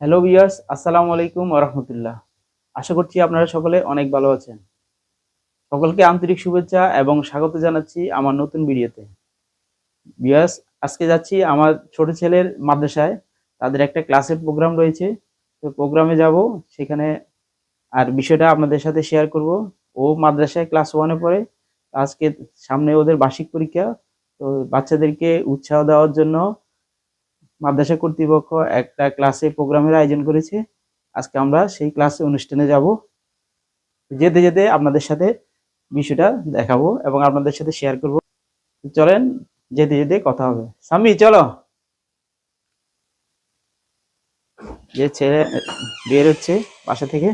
Hello viewers আসসালামু আলাইকুম রহমতুল্লাহ আশা করছি আপনারা সকলে অনেক ভালো আছেন। সকলকে আন্তরিক শুভেচ্ছা এবং স্বাগত জানাচ্ছি আমার নতুন ভিডিওতে। ভিউয়ার্স আজকে যাচ্ছি আমার ছোট ছেলের মাদ্রাসায়। তাদের একটা ক্লাসের প্রোগ্রাম রয়েছে। তো প্রোগ্রামে যাব, সেখানে আর বিষয়টা আপনাদের সাথে শেয়ার করব। ও মাদ্রাসায় ক্লাস ওয়ানে পড়ে আজকে সামনে ওদের বার্ষিক পরীক্ষা, তো বাচ্চাদেরকে উৎসাহ দেওয়ার জন্য মাদ্রাসা কর্তৃপক্ষ একটা ক্লাসে প্রোগ্রামের আয়োজন করেছে। আজকে আমরা সেই ক্লাসে অনুষ্ঠানে যাব। যেতে যেতে আপনাদের সাথে বিষয়টা দেখাবো এবং আপনাদের সাথে শেয়ার করব। চলেন, যেতে যেতে কথা হবে। সামি, চলো। যে ছেলে বের হচ্ছে বাসা থেকে।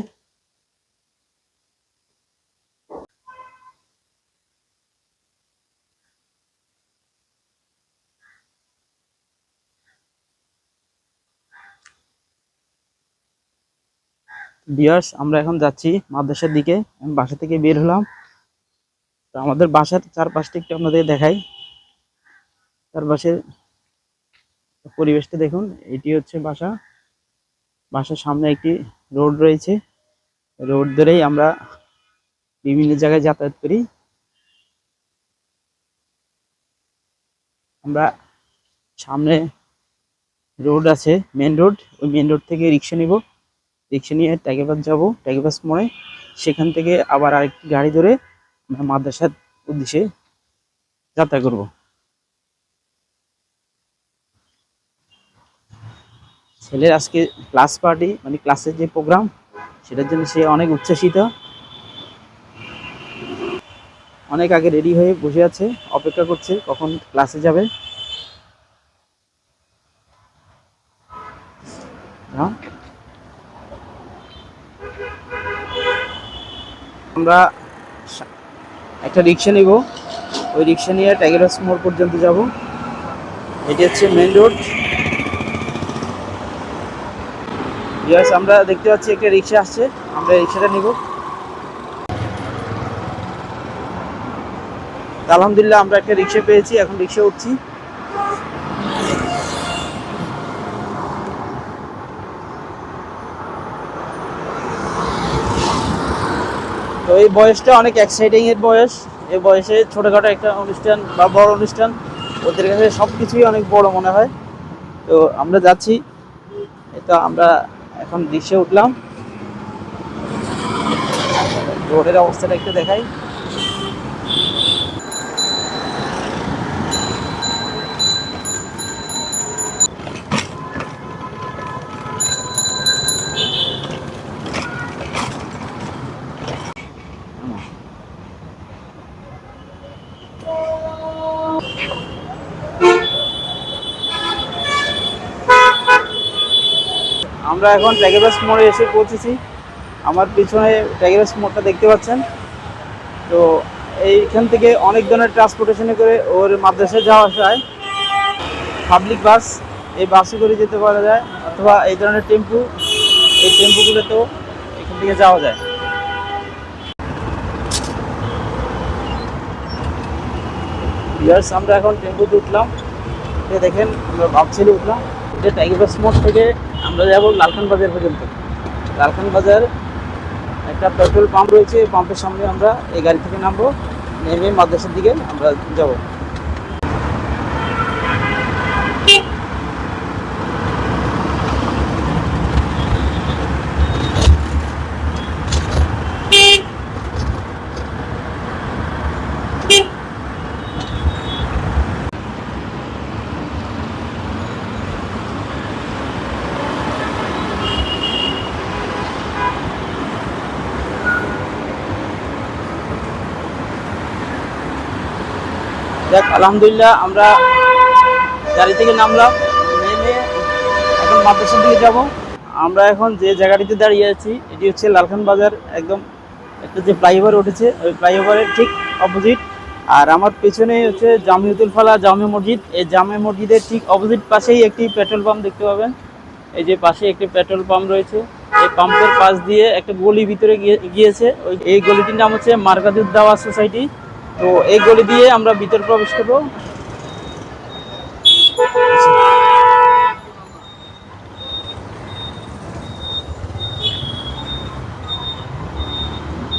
বিয়ার্স আমরা এখন যাচ্ছি মাদ্রাসার দিকে। আমি বাসা থেকে বের হলাম। তো আমাদের বাসার চারপাশটা একটু আপনাদের দেখাই। চারপাশের পরিবেশটা দেখুন, এটি হচ্ছে বাসা। বাসার সামনে একটি রোড রয়েছে। রোড ধরেই আমরা বিভিন্ন জায়গায় যাতায়াত করি। আমরা সামনে রোড আছে, মেন রোড। ওই মেন রোড থেকে রিক্সা নিব। রিক্সা নিয়ে ট্যাগেবাস যাব ট্যাগেবাস মোড়ে। সেখান থেকে আবার আরেকটি গাড়ি ধরে আমরা মাদ্রাসার উদ্দেশ্যে যাত্রা করব। ছেলের আজকে ক্লাস পার্টি মানে ক্লাসের যে প্রোগ্রাম সেটার জন্য সে অনেক উচ্ছ্বাসিত। অনেক আগে রেডি হয়ে বসে আছে, অপেক্ষা করছে কখন ক্লাসে যাবে। আমরা একটা রিক্সা নিব। ওই রিক্সা নিয়ে টাইগারস মোড় পর্যন্ত যাব। এটি হচ্ছে মেন রোড ইয়াস আমরা দেখতে পাচ্ছি একটা রিক্সা আসছে। আমরা রিক্সাটা নিব। আলহামদুলিল্লাহ আমরা একটা রিক্সা পেয়েছি, এখন রিক্সা উঠছি। তো এই বয়সটা অনেক এক্সাইটিং এর বয়স। এই বয়সে ছোটখাটো একটা অনুষ্ঠান বা বড় অনুষ্ঠান, ওদের কাছে সব কিছুই অনেক বড় মনে হয়। তো আমরা যাচ্ছি। এটা আমরা এখন দৃশ্যে উঠলাম। রোডের অবস্থাটা একটু দেখাই। আমরা এখন ট্যাগেবাস মোড়ে এসে পৌঁছেছি। আমার পিছনে ট্যাগেবাস মোড়টা দেখতে পাচ্ছেন। তো এইখান থেকে অনেক ধরনের ট্রান্সপোর্টেশনে করে ওর মাদ্রাসায় যাওয়া আসা হয় পাবলিক বাস এই বাসে করে যেতে পারা যায় অথবা এই ধরনের টেম্পু এই টেম্পুগুলোতেও এখান থেকে যাওয়া যায়। আমরা এখন টেম্পুতে উঠলাম। দেখেন, আমরা ভাবছিলি উঠলাম। এটা টাইগার মোড় থেকে আমরা যাব লালখান বাজার পর্যন্ত। লালখান বাজার একটা পেট্রোল পাম্প রয়েছে পাম্পের সামনে আমরা এই গাড়ি থেকে নামবো, নেমে মাদ্রাসার দিকে আমরা যাব। দেখ, আলহামদুলিল্লাহ, আমরা গাড়ি থেকে নামলাম, নেমে এখন মাদ্রাসার দিকে যাব। আমরা এখন যে জায়গাটিতে দাঁড়িয়ে আছি, এটি হচ্ছে লালখান বাজার, একদম একটা যে ফ্লাইওভার উঠেছে, ওই ফ্লাইওভারের ঠিক অপোজিট আর আমার পেছনে হচ্ছে জামিউতুল ফালা জামে মসজিদ, এই জামে মসজিদের ঠিক অপোজিট পাশেই একটি পেট্রোল পাম্প দেখতে পাবেন। এই যে পাশে একটি পেট্রোল পাম্প রয়েছে, এই পাম্পের পাশ দিয়ে একটা গলি ভিতরে গিয়ে- গিয়েছে। ওই, এই গলিটির নাম হচ্ছে মার্কাজুদ দাওয়া সোসাইটি। তো এই গলি দিয়ে আমরা ভিতরে প্রবেশ করব।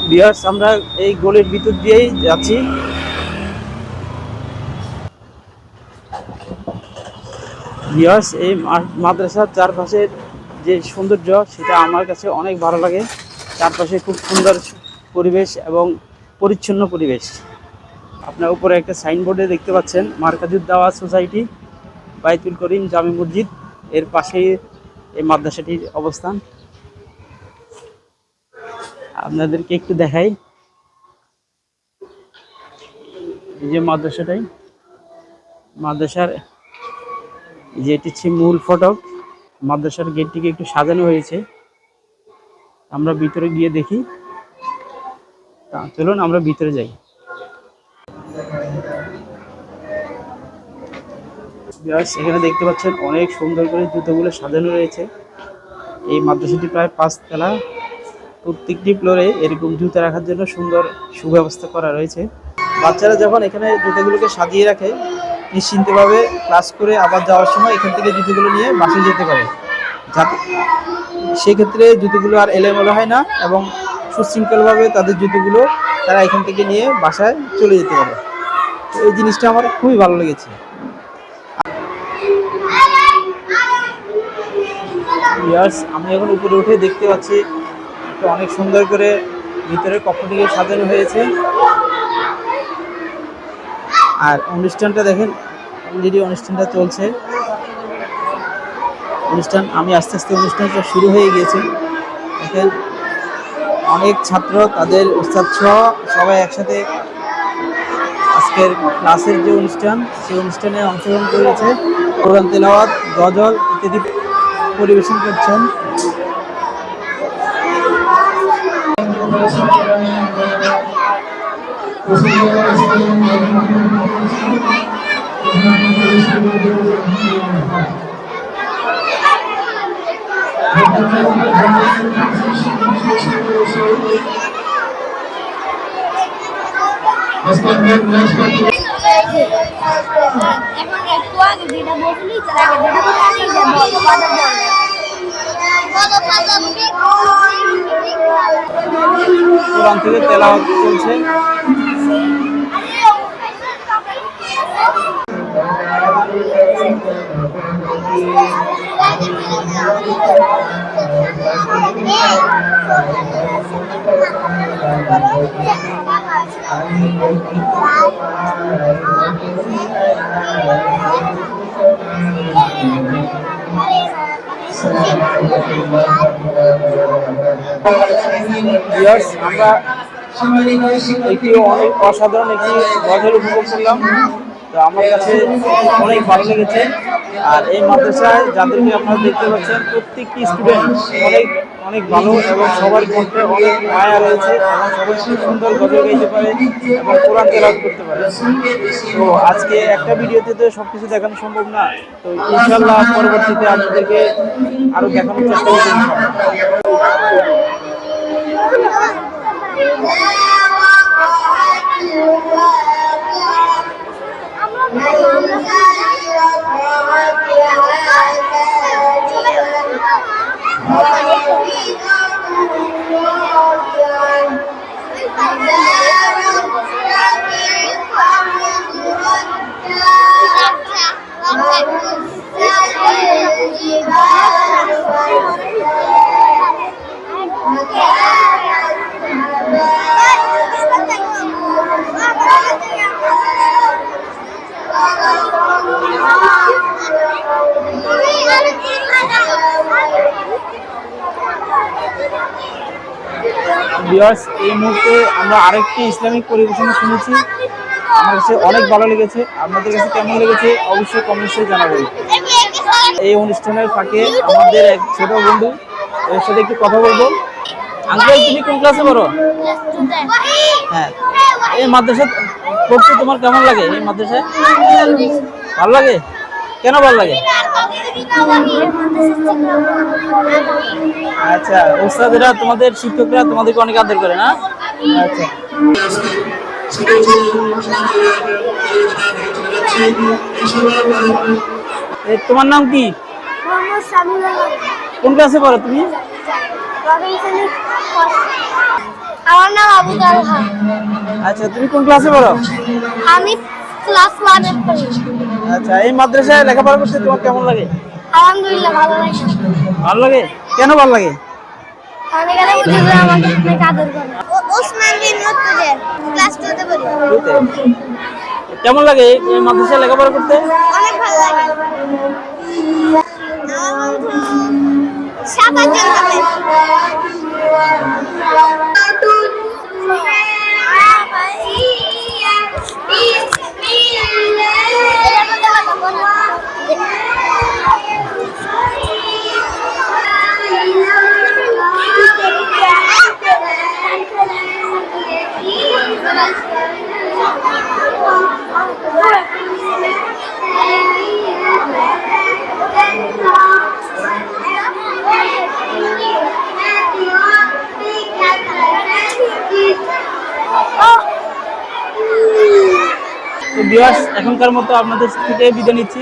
বিয়ার্স আমরা এই গলির ভিতর দিয়েই যাচ্ছি। বিয়ার্স এই মাদ্রাসার চারপাশের যে সৌন্দর্য, সেটা আমার কাছে অনেক ভালো লাগে। চারপাশে খুব সুন্দর পরিবেশ এবং পরিচ্ছন্ন পরিবেশ। আপনার উপরে একটা সাইনবোর্ডে দেখতে পাচ্ছেন মার্কাজুদ দাওয়া সোসাইটি, বাইতুল করিম জামে মসজিদ, এর পাশেই এই মাদ্রাসাটির অবস্থান। আপনাদেরকে একটু দেখাই। এই যে মাদ্রাসাটাই, মাদ্রাসার যে এটি হচ্ছে মূল ফটক, মাদ্রাসার গেটটিকে একটু সাজানো হয়েছে। আমরা ভিতরে গিয়ে দেখি। চলুন, আমরা ভিতরে যাই। Viewers, এখানে দেখতে পাচ্ছেন অনেক সুন্দর করে জুতোগুলো সাজানো রয়েছে। এই মাদ্রাসাটি প্রায় পাঁচতলা প্রত্যেকটি ফ্লোরে এরকম জুতা রাখার জন্য সুন্দর সুব্যবস্থা করা রয়েছে। বাচ্চারা যখন এখানে জুতোগুলোকে সাজিয়ে রাখে নিশ্চিন্তভাবে ক্লাস করে আবার যাওয়ার সময় এখান থেকে জুতোগুলো নিয়ে বাসে যেতে পারে। যাতে সেক্ষেত্রে জুতোগুলো আর এলোমেলো হয় না এবং সুশৃঙ্খলভাবে তাদের জুতোগুলো তারা এখান থেকে নিয়ে বাসায় চলে যেতে পারে। তো এই জিনিসটা আমার খুবই ভালো লেগেছে। ইয়ার্স আমি এখন উপরে উঠে দেখতে পাচ্ছি অনেক সুন্দর করে ভিতরে কক্ষটিকে সাজানো হয়েছে। আর অনুষ্ঠানটা দেখেন অলরেডি অনুষ্ঠানটা চলছে। অনুষ্ঠান, আমি আস্তে আস্তে অনুষ্ঠানটা শুরু হয়ে গিয়েছে। দেখেন, অনেক ছাত্র, তাদের উস্তাদ সহ সবাই একসাথে আজকের ক্লাসের যে অনুষ্ঠান, সেই অনুষ্ঠানে অংশগ্রহণ করেছে। কোরআন তেলাওয়াত, গজল ইত্যাদি। পরিবেশন করছেন। এখন একটু আগে যেটা বসলি তার আগে যেটা বলে। কোরআন থেকে তেলাওয়াত চলছে ভিউয়ার্স আমরা একটি অনেক অসাধারণ একটি গজল উপভোগ করলাম। তো আমার কাছে অনেক ভালো লেগেছে। আর এই মাদ্রাসায় যাদেরকে আপনারা দেখতে পাচ্ছেন, প্রত্যেকটি স্টুডেন্ট অনেক অনেক ভালো এবং সবার মধ্যে অনেক মায়া রয়েছে এবং সবাই খুব সুন্দর গজল গাইতে পারে এবং কোরআন তেলাওয়াত করতে পারে। তো আজকে একটা ভিডিওতে তো সব কিছু দেখানো সম্ভব না। তো ইনশাল্লাহ পরবর্তীতে আপনাদেরকে আরও দেখানোর চেষ্টা করব ইনশাল্লাহ। ভিউয়ার্স এই মুহূর্তে আমরা আরেকটি ইসলামিক পরিবেশনা শুনেছি। আমার কাছে অনেক ভালো লেগেছে। আপনাদের কাছে কেমন লেগেছে অবশ্যই কমেন্টসে জানাবেন। এই অনুষ্ঠানের ফাঁকে আমাদের এক ছোট বন্ধু, এর সাথে একটু কথা বলব। আঙ্কেল, তুমি কোন ক্লাসে পড়ো? হ্যাঁ। এই মাদ্রাসা পড়তে তোমার কেমন লাগে? এই মাদ্রাসায়? ভালো লাগে? কেন ভালো লাগে? আচ্ছা ওস্তাদেরা তোমাদের শিক্ষকরা তোমাদেরকে অনেক আদর করে না? আচ্ছা। তোমার নাম কি? কোন ক্লাসে পড়ো তুমি? আমার নাম আবু আচ্ছা তুমি কোন ক্লাসে পড়ো? আমি ক্লাস ওয়ানে পড়ি আচ্ছা এই মাদ্রাসায় লেখাপড়া করতে তোমার কেমন লাগে? আলহামদুলিল্লাহ ভালো লাগে ভালো লাগে? কেন ভালো লাগে? কারণ এখানে হুজুররা আমাকে অনেক আদর করে ওসমান বিন মুত্তাজের ক্লাস টুতে পড়ি। কেমন লাগে এই- মাদ্রাসায় লেখাপড়া করতে? অনেক ভালো লাগে। সাত আটজন হবে। তো ভিউয়ার্স এখনকার মতো আপনাদের থেকে বিদায় নিচ্ছি।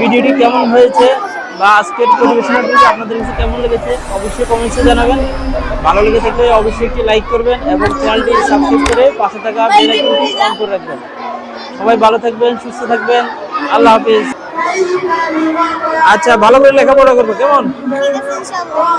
ভিডিওটি কেমন হয়েছে বা আজকের পরিবেশনাটি আপনাদের কাছে কেমন লেগেছে, অবশ্যই কমেন্টসে জানাবেন। ভালো লেগে থাকলে অবশ্যই একটি লাইক করবেন এবং চ্যানেলটি সাবস্ক্রাইব করে পাশে থাকা বেল অন করে রাখবেন। সবাই ভালো থাকবেন, সুস্থ থাকবেন। আল্লাহ হাফিজ। আচ্ছা ভালো করে লেখাপড়া করব, কেমন?